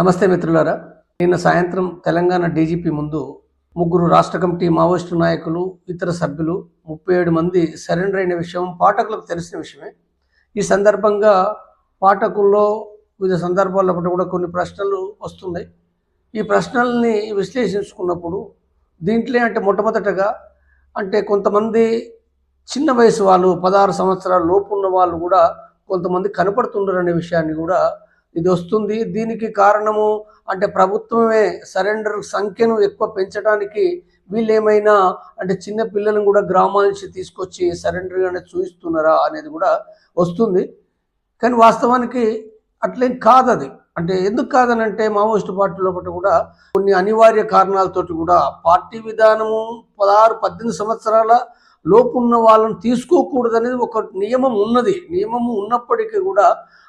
నమస్తే మిత్రులారా. నిన్న సాయంత్రం తెలంగాణ డీజీపీ ముందు ముగ్గురు రాష్ట్ర కమిటీ మావోయిస్టు నాయకులు ఇతర సభ్యులు ముప్పై ఏడు మంది సరెండర్ అయిన విషయం పాఠకులకు తెలిసిన విషయమే. ఈ సందర్భంగా పాఠకుల్లో వివిధ సందర్భాల్లో కూడా కొన్ని ప్రశ్నలు వస్తున్నాయి. ఈ ప్రశ్నల్ని విశ్లేషించుకున్నప్పుడు దీంట్లో అంటే మొట్టమొదటగా అంటే కొంతమంది చిన్న వయసు వాళ్ళు పదహారు సంవత్సరాల లోపు ఉన్న వాళ్ళు కూడా కొంతమంది కనపడుతున్నారు అనే విషయాన్ని కూడా ఇది వస్తుంది. దీనికి కారణము అంటే ప్రభుత్వమే సరెండర్ సంఖ్యను ఎక్కువ పెంచడానికి వీళ్ళు ఏమైనా అంటే చిన్న పిల్లలను కూడా గ్రామాల నుంచి తీసుకొచ్చి సరెండర్ అనేది చూపిస్తున్నారా అనేది కూడా వస్తుంది. కానీ వాస్తవానికి అట్లేం కాదు అది అంటే ఎందుకు కాదనంటే మావోయిస్టు పార్టీ లోపల కూడా కొన్ని అనివార్య కారణాలతోటి కూడా పార్టీ విధానము పదహారు పద్దెనిమిది సంవత్సరాల లోపు ఉన్న వాళ్ళని తీసుకోకూడదు అనేది ఒక నియమం ఉన్నది. నియమము ఉన్నప్పటికీ కూడా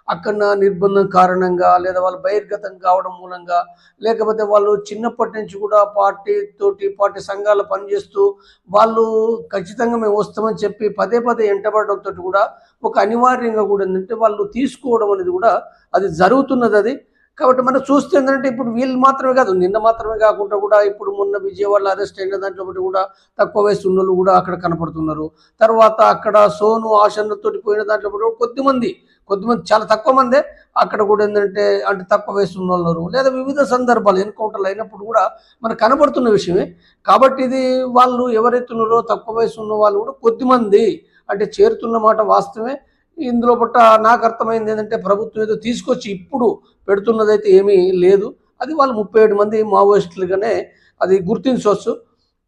అక్కడ నిర్బంధం కారణంగా లేదా వాళ్ళు బహిర్గతం కావడం మూలంగా లేకపోతే వాళ్ళు చిన్నప్పటి నుంచి కూడా పార్టీ తోటి పార్టీ సంఘాలు పనిచేస్తూ వాళ్ళు ఖచ్చితంగా మేము వస్తామని చెప్పి పదే పదే ఎంటబడడంతో కూడా ఒక అనివార్యంగా కూడా ఏంటంటే వాళ్ళు తీసుకోవడం అనేది కూడా అది జరుగుతున్నది అది. కాబట్టి మనం చూస్తే ఏంటంటే ఇప్పుడు వీళ్ళు మాత్రమే కాదు నిన్న మాత్రమే కాకుండా కూడా ఇప్పుడు మొన్న విజయవాడలో అరెస్ట్ అయిన దాంట్లో బట్టి కూడా తక్కువ వయసు ఉన్న వాళ్ళు కూడా అక్కడ కనపడుతున్నారు తర్వాత అక్కడ సోను ఆశన్నతోటి పోయిన దాంట్లో కూడా కొద్దిమంది కొద్దిమంది చాలా తక్కువ మందే అక్కడ కూడా ఏంటంటే అంటే తక్కువ వయసు వాళ్ళు ఉన్నారు. లేదా వివిధ సందర్భాలు ఎన్కౌంటర్లు అయినప్పుడు కూడా మనకు కనపడుతున్న విషయమే కాబట్టి ఇది వాళ్ళు ఎవరైతున్నారో తక్కువ వయసు ఉన్న వాళ్ళు కూడా కొద్దిమంది అంటే చేరుతున్న మాట వాస్తవమే ఇందులో పట్ట నాకు అర్థమైంది ఏంటంటే ప్రభుత్వం ఏదో తీసుకొచ్చి ఇప్పుడు పెడుతున్నదైతే ఏమీ లేదు. అది వాళ్ళు ముప్పై ఏడు మంది మావోయిస్టులుగానే అది గుర్తించవచ్చు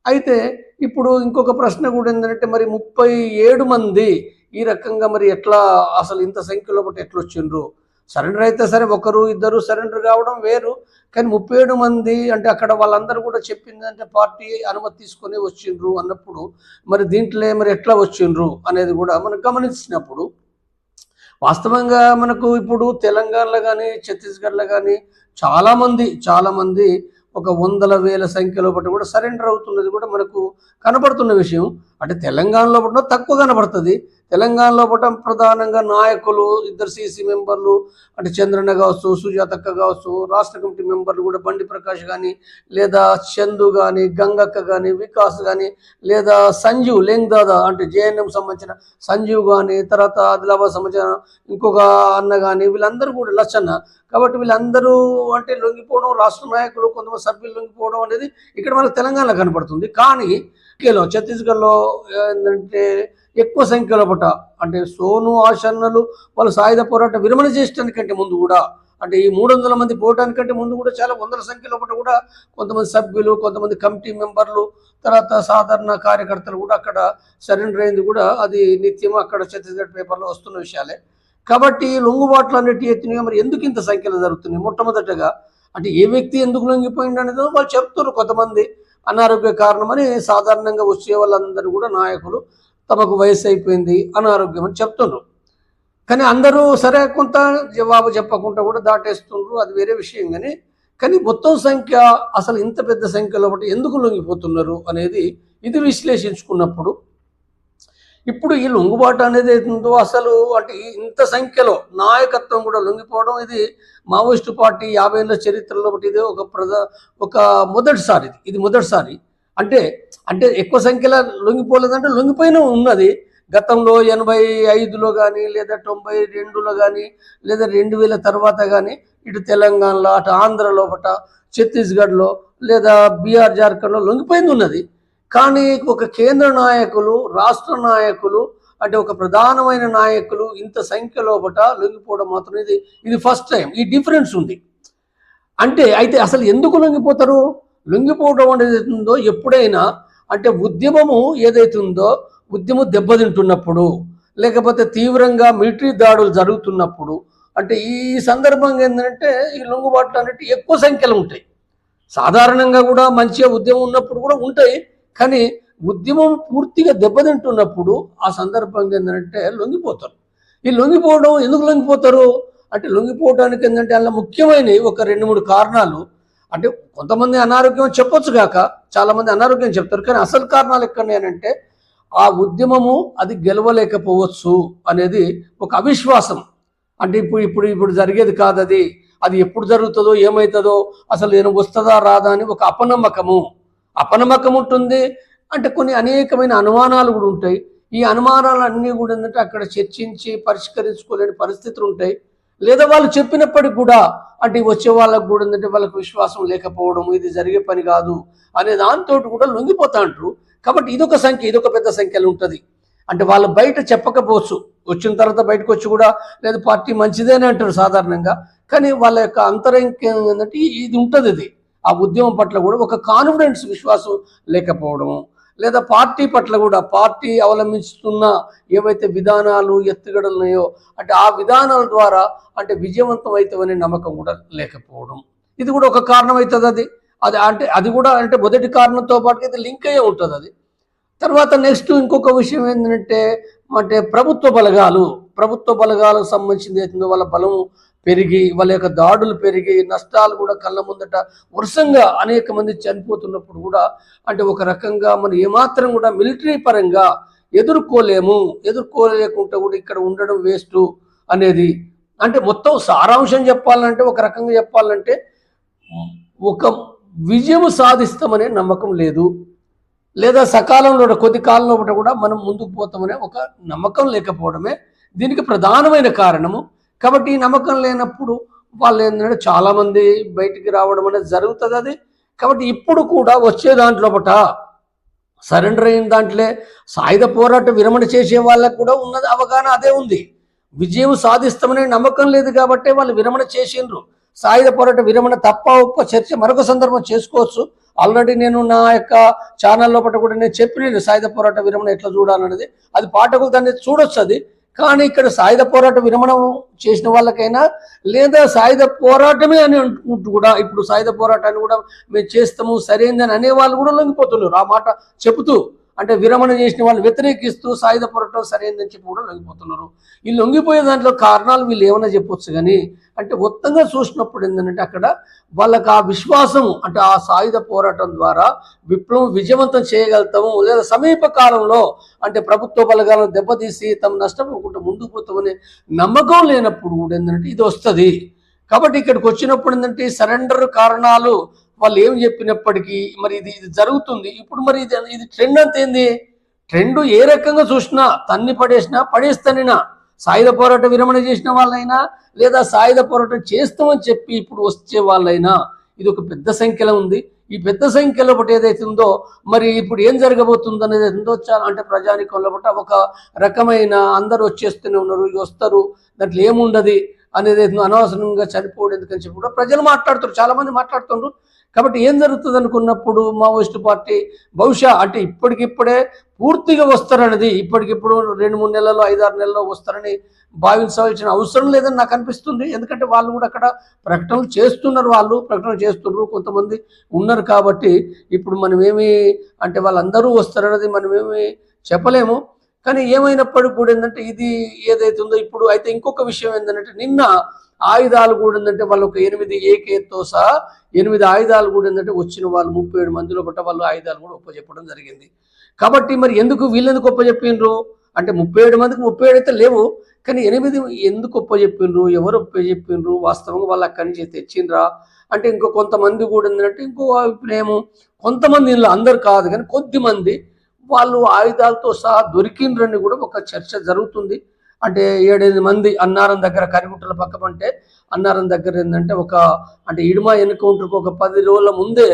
అయితే ఇప్పుడు ఇంకొక ప్రశ్న కూడా ఏంటంటే మరి ముప్పై ఏడు మంది ఈ రకంగా మరి ఎట్లా అసలు ఇంత సంఖ్యలో బట్టి ఎట్లా వచ్చిండ్రు? సరెండర్ అయితే సరే ఒకరు ఇద్దరు సరెండర్ కావడం వేరు. కానీ ముప్పై ఏడు మంది అంటే అక్కడ వాళ్ళందరూ కూడా చెప్పింది అంటే పార్టీ అనుమతి తీసుకొని వచ్చిండ్రు అన్నప్పుడు మరి దీంట్లో మరి ఎట్లా వచ్చిండ్రు అనేది కూడా మనం గమనించినప్పుడు వాస్తవంగా మనకు ఇప్పుడు తెలంగాణలో కానీ ఛత్తీస్గఢ్లో కానీ చాలామంది చాలామంది ఒక వందల వేల సంఖ్యలో బట్టి కూడా సరెండర్ అవుతున్నది కూడా మనకు కనబడుతున్న విషయం. అంటే తెలంగాణలో పుట్టడం తక్కువ కనబడుతుంది. తెలంగాణలో పుట్టడం ప్రధానంగా నాయకులు ఇద్దరు సీసీ మెంబర్లు అంటే చంద్రన్న కావచ్చు సుజాతక్క కావచ్చు రాష్ట్ర కమిటీ మెంబర్లు కూడా బండి ప్రకాష్ కానీ లేదా చందు కానీ గంగక్క కానీ వికాస్ కానీ లేదా సంజీవ్ లెంగ్దాదా అంటే జేఎన్ఎం సంబంధించిన సంజీవ్ కానీ తర్వాత ఆదిలాబాద్ సంబంధించిన ఇంకొక అన్న కానీ వీళ్ళందరూ కూడా లచ్చన్న. కాబట్టి వీళ్ళందరూ అంటే లొంగిపోవడం రాష్ట్ర నాయకులు కొంతమంది సభ్యులు లొంగిపోవడం అనేది ఇక్కడ మనకు తెలంగాణలో కనపడుతుంది. కానీ కేలో ఛత్తీస్గఢ్లో ఏంటంటే ఎక్కువ సంఖ్యలో పట అంటే సోను ఆశన్నలు వాళ్ళు సాయుధ పోరాటం విరమణ చేయడానికంటే ముందు కూడా అంటే ఈ మూడు వందల మంది పోవటానికంటే ముందు కూడా చాలా వందల సంఖ్యలో పట కూడా కొంతమంది సభ్యులు కొంతమంది కమిటీ మెంబర్లు తర్వాత సాధారణ కార్యకర్తలు కూడా అక్కడ సరెండర్ అయింది కూడా అది నిత్యం అక్కడ ఛత్తీస్గఢ్ పేపర్లో వస్తున్న విషయాలే. కాబట్టి లొంగుబాట్లు అనేటి ఎత్తునగా మరి ఎందుకు ఇంత సంఖ్యలో జరుగుతున్నాయి? మొట్టమొదటగా అంటే ఏ వ్యక్తి ఎందుకు లొంగిపోయింది అనేది వాళ్ళు చెప్తున్నారు కొంతమంది. అనారోగ్య కారణమని సాధారణంగా వచ్చే వాళ్ళందరూ కూడా నాయకులు తమకు వయసు అయిపోయింది అనారోగ్యం అని చెప్తున్నారు కానీ అందరూ సరే కొంత జవాబు చెప్పకుండా కూడా దాటేస్తుండ్రు అది వేరే విషయం కానీ కానీ మొత్తం సంఖ్య అసలు ఇంత పెద్ద సంఖ్యలో ఒకటి ఎందుకు లొంగిపోతున్నారు అనేది ఇది విశ్లేషించుకున్నప్పుడు ఇప్పుడు ఈ లొంగుబాటు అనేది ఏందో అసలు అంటే ఇంత సంఖ్యలో నాయకత్వం కూడా లొంగిపోవడం ఇది మావోయిస్టు పార్టీ యాభై ఏళ్ళ చరిత్రలో ఒకటి ఇది ఒక ప్రధా ఒక మొదటిసారి ఇది. ఇది మొదటిసారి. అంటే అంటే ఎక్కువ సంఖ్యలో లొంగిపోలేదంటే లొంగిపోయిన ఉన్నది. గతంలో ఎనభై ఐదులో కానీ లేదా తొంభై రెండులో కానీ లేదా రెండు వేల తర్వాత కానీ ఇటు తెలంగాణలో అటు ఆంధ్రలో ఒకట ఛత్తీస్గఢ్లో లేదా బీహార్ జార్ఖండ్లో లొంగిపోయింది ఉన్నది. కానీ ఒక కేంద్ర నాయకులు రాష్ట్ర నాయకులు అంటే ఒక ప్రధానమైన నాయకులు ఇంత సంఖ్యలో బట లొంగిపోవడం మాత్రం ఇది ఇది ఫస్ట్ టైం ఈ డిఫరెన్స్ ఉంది. అంటే అయితే అసలు ఎందుకు లొంగిపోతారు? లొంగిపోవడం అనేది ఉందో ఎప్పుడైనా అంటే ఉద్యమము ఏదైతే ఉందో ఉద్యమం దెబ్బతింటున్నప్పుడు లేకపోతే తీవ్రంగా మిలిటరీ దాడులు జరుగుతున్నప్పుడు అంటే ఈ సందర్భంగా ఏంటంటే ఈ లొంగుబాట్లు అనేవి ఎక్కువ సంఖ్యలో ఉంటాయి. సాధారణంగా కూడా మంచిగా ఉద్యమం ఉన్నప్పుడు కూడా ఉంటాయి. కానీ ఉద్యమం పూర్తిగా దెబ్బతింటున్నప్పుడు ఆ సందర్భంగా ఏంటంటే లొంగిపోతారు. ఈ లొంగిపోవడం ఎందుకు లొంగిపోతారు? అంటే లొంగిపోవడానికి ఏంటంటే అలా ముఖ్యమైన ఒక రెండు మూడు కారణాలు. అంటే కొంతమంది అనారోగ్యం చెప్పొచ్చు కాక చాలామంది అనారోగ్యం చెప్తారు. కానీ అసలు కారణాలు ఎక్కడనేనంటే ఆ ఉద్యమము అది గెలవలేకపోవచ్చు అనేది ఒక అవిశ్వాసం. అంటే ఇప్పుడు ఇప్పుడు ఇప్పుడు జరిగేది కాదు అది అది ఎప్పుడు జరుగుతుందో ఏమవుతుందో అసలు నేను వస్తుందా రాదా అని ఒక అపనమ్మకము. అపనమ్మకం ఉంటుంది అంటే కొన్ని అనేకమైన అనుమానాలు కూడా ఉంటాయి. ఈ అనుమానాలు అన్నీ కూడా ఏంటంటే అక్కడ చర్చించి పరిష్కరించుకోలేని పరిస్థితులు ఉంటాయి. లేదా వాళ్ళు చెప్పినప్పటికి కూడా అంటే వచ్చే వాళ్ళకు కూడా ఏంటంటే వాళ్ళకి విశ్వాసం లేకపోవడం ఇది జరిగే పని కాదు అనే దాంతో కూడా లొంగిపోతా అంటారు. కాబట్టి ఇదొక సంఖ్య ఇదొక పెద్ద సంఖ్యలో ఉంటుంది. అంటే వాళ్ళు బయట చెప్పకపోవచ్చు. వచ్చిన తర్వాత బయటకు వచ్చి కూడా లేదు పార్టీ మంచిదేనే అంటారు సాధారణంగా. కానీ వాళ్ళ యొక్క అంతరంగం ఏంటంటే ఇది ఉంటుంది ఇది. ఆ ఉద్యమం పట్ల కూడా ఒక కాన్ఫిడెన్స్ విశ్వాసం లేకపోవడం లేదా పార్టీ పట్ల కూడా పార్టీ అవలంబిస్తున్న ఏవైతే విధానాలు ఎత్తుగడలు ఉన్నాయో అంటే ఆ విధానాల ద్వారా అంటే విజయవంతం అవుతామనే నమ్మకం కూడా లేకపోవడం. ఇది కూడా ఒక కారణం అవుతుంది అది. అది అంటే అది కూడా అంటే మొదటి కారణంతో పాటు అయితే లింక్ అయ్యే ఉంటుంది అది. తర్వాత నెక్స్ట్ ఇంకొక విషయం ఏంటంటే అంటే ప్రభుత్వ బలగాలు ప్రభుత్వ బలగాలకు సంబంధించింది వాళ్ళ బలం పెరిగి వాళ్ళ యొక్క దాడులు పెరిగి నష్టాలు కూడా కళ్ళ ముందట వరుసంగా అనేక మంది చనిపోతున్నప్పుడు కూడా అంటే ఒక రకంగా మనం ఏమాత్రం కూడా మిలిటరీ పరంగా ఎదుర్కోలేము. ఎదుర్కోలేకుండా కూడా ఇక్కడ ఉండడం వేస్ట్ అనేది. అంటే మొత్తం సారాంశం చెప్పాలంటే ఒక రకంగా చెప్పాలంటే ఒక విజయం సాధిస్తామనే నమ్మకం లేదు. లేదా సకాలంలో కొద్ది కాలంలో కూడా మనం ముందుకు పోతామనే ఒక నమ్మకం లేకపోవడమే దీనికి ప్రధానమైన కారణము. కాబట్టి ఈ నమ్మకం లేనప్పుడు వాళ్ళు ఏంటంటే చాలామంది బయటికి రావడం అనేది జరుగుతుంది అది. కాబట్టి ఇప్పుడు కూడా వచ్చే దాంట్లోపట సరెండర్ అయిన దాంట్లో సాయుధ పోరాట విరమణ చేసే వాళ్ళకు కూడా ఉన్నది అవగాహన అదే ఉంది. విజయం సాధిస్తామనే నమ్మకం లేదు కాబట్టి వాళ్ళు విరమణ చేసిండ్రు. సాయుధ పోరాట విరమణ తప్ప ఒక్క చర్చ మరొక సందర్భం చేసుకోవచ్చు. ఆల్రెడీ నేను నా యొక్క ఛానల్ లోపల కూడా నేను చెప్పిన సాయుధ పోరాట విరమణ ఎట్లా చూడాలన్నది. అది పాఠకులు దాన్ని చూడొచ్చు అది. కానీ ఇక్కడ సాయుధ పోరాట విరమణం చేసిన వాళ్ళకైనా లేదా సాయుధ పోరాటమే అని అనుకుంటూ కూడా ఇప్పుడు సాయుధ పోరాటాన్ని కూడా మేము చేస్తాము సరైందని అనే వాళ్ళు కూడా లొంగిపోతున్నారు. ఆ మాట చెబుతూ అంటే విరమణ చేసిన వాళ్ళు వ్యతిరేకిస్తూ సాయుధ పోరాటం సరైందని చెప్పి కూడా లొంగిపోతున్నారు. ఈ లొంగిపోయే దాంట్లో కారణాలు వీళ్ళు ఏమైనా చెప్పొచ్చు కానీ అంటే మొత్తంగా చూసినప్పుడు ఏంటంటే అక్కడ వాళ్ళకి ఆ విశ్వాసం అంటే ఆ సాయుధ పోరాటం ద్వారా విప్లవం విజయవంతం చేయగలుగుతాము. లేదా సమీప కాలంలో అంటే ప్రభుత్వ బలగాలను దెబ్బతీసి తమ నష్టపోకుండా ముందుకు పోతామనే నమ్మకం లేనప్పుడు కూడా ఏంటంటే ఇది వస్తుంది. కాబట్టి ఇక్కడికి వచ్చినప్పుడు ఏంటంటే సరెండర్ కారణాలు వాళ్ళు ఏం చెప్పినప్పటికీ మరి ఇది ఇది జరుగుతుంది. ఇప్పుడు మరి ఇది ఇది ట్రెండ్ అంతేంది ట్రెండ్ ఏ రకంగా చూసినా తన్ని పడేసినా పడేస్తానినా? సాయుధ పోరాట విరమణ చేసిన వాళ్ళైనా లేదా సాయుధ పోరాటం చేస్తామని చెప్పి ఇప్పుడు వచ్చే వాళ్ళైనా ఇది ఒక పెద్ద సంఖ్యలో ఉంది. ఈ పెద్ద సంఖ్యలో ఒకటి ఏదైతే ఉందో మరి ఇప్పుడు ఏం జరగబోతుంది అనేది ఉందో చాలా అంటే ప్రజానికంలో ఒక రకమైన అందరూ వచ్చేస్తూనే ఉన్నారు ఇక వస్తారు. దాంట్లో ఏముండదు. అనేది అనవసరంగా చనిపోవడం ఎందుకని చెప్పి కూడా ప్రజలు మాట్లాడుతారు చాలామంది మాట్లాడుతున్నారు. కాబట్టి ఏం జరుగుతుంది అనుకున్నప్పుడు మావోయిస్టు పార్టీ బహుశా అంటే ఇప్పటికిప్పుడే పూర్తిగా వస్తారనేది ఇప్పటికిప్పుడు రెండు మూడు నెలల్లో ఐదారు నెలల్లో వస్తారని భావించవలసిన అవసరం లేదని నాకు అనిపిస్తుంది. ఎందుకంటే వాళ్ళు కూడా అక్కడ ప్రకటనలు చేస్తున్నారు వాళ్ళు ప్రకటన చేస్తున్నారు కొంతమంది ఉన్నారు కాబట్టి ఇప్పుడు మనమేమి అంటే వాళ్ళందరూ వస్తారనేది మనం చెప్పలేము. కానీ ఏమైనప్పుడు కూడా ఏంటంటే ఇది ఏదైతే ఉందో ఇప్పుడు అయితే ఇంకొక విషయం ఏంటంటే నిన్న ఆయుధాలు కూడా ఏంటంటే వాళ్ళు ఒక ఎనిమిది ఏకేతో సహా ఎనిమిది ఆయుధాలు కూడా ఏంటంటే వచ్చిన వాళ్ళు ముప్పై ఏడు మందిలో కూడా వాళ్ళు ఆయుధాలు కూడా ఒప్పచెప్పడం జరిగింది. కాబట్టి మరి ఎందుకు వీళ్ళెందుకు ఒప్పచెప్పిండ్రు అంటే ముప్పై ఏడు మందికి ముప్పై ఏడు అయితే లేవు కానీ ఎనిమిది ఎందుకు ఒప్పచెప్పిండ్రు ఎవరు ఒప్పచెప్పిండ్రు వాస్తవంగా వాళ్ళు అక్కడి నుంచి తెచ్చిండ్రా? అంటే ఇంకో కొంతమంది కూడా ఏంటంటే ఇంకో అభిప్రాయం కొంతమంది ఇందులో అందరు కాదు కానీ కొద్ది మంది వాళ్ళు ఆయుధాలతో సహా దొరికిండ్రని కూడా ఒక చర్చ జరుగుతుంది. అంటే ఏడెనిమిది మంది అన్నారం దగ్గర కరిగుట్టల పక్కమంటే అన్నారం దగ్గర ఏంటంటే ఒక అంటే ఇడుమా ఎన్కౌంటర్కి ఒక పది రోజుల ముందే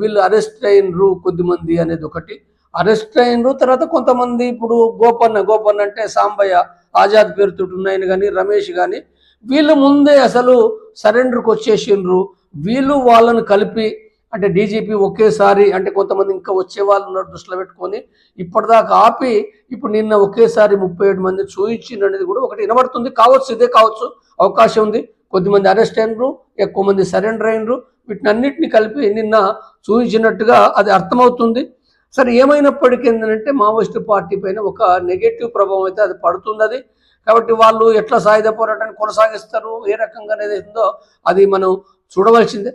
వీళ్ళు అరెస్ట్ అయినరు కొద్దిమంది అనేది ఒకటి. అరెస్ట్ అయినరు తర్వాత కొంతమంది ఇప్పుడు గోపన్న గోపన్న అంటే సాంబయ్య ఆజాద్ పేరుతో ఉన్నాయని కానీ రమేష్ కానీ వీళ్ళు ముందే అసలు సరెండర్కి వచ్చేసిండ్రు. వీళ్ళు వాళ్ళను కలిపి అంటే డీజీపీ ఒకేసారి అంటే కొంతమంది ఇంకా వచ్చే వాళ్ళు ఉన్నారు దృష్టిలో పెట్టుకొని ఇప్పటిదాకా ఆపి ఇప్పుడు నిన్న ఒకేసారి ముప్పై ఏడు మంది చూయించింది అనేది కూడా ఒకటి వినబడుతుంది. కావచ్చు ఇదే కావచ్చు అవకాశం ఉంది. కొద్దిమంది అరెస్ట్ అయినరు ఎక్కువ మంది సరెండర్ అయినరు. వీటిని అన్నిటిని కలిపి నిన్న చూపించినట్టుగా అది అర్థమవుతుంది. సరే ఏమైనప్పటికీ ఏంటంటే మావోయిస్టు పార్టీ పైన ఒక నెగటివ్ ప్రభావం అయితే అది పడుతున్నది. కాబట్టి వాళ్ళు ఎట్లా సాయుధ పోరాటాన్ని కొనసాగిస్తారు ఏ రకంగా అనేది ఉందో అది మనం చూడవలసిందే.